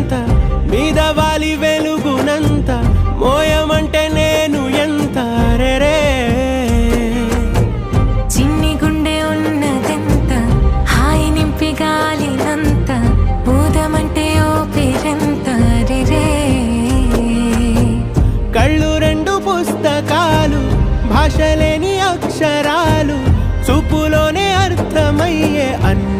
ఎంత? మీద వాలి వెలుగునంత మోయమంటే నేను ఎంత? రే చిన్ని గుండె ఉన్నదెంత? హాయి నింపి గాలినంత భూతమంటే ఓ పేరెంత? రే. కళ్ళు రెండు పుస్తకాలు భాషలేని అక్షరాలు చూపులోనే అర్థమయ్యే అన్న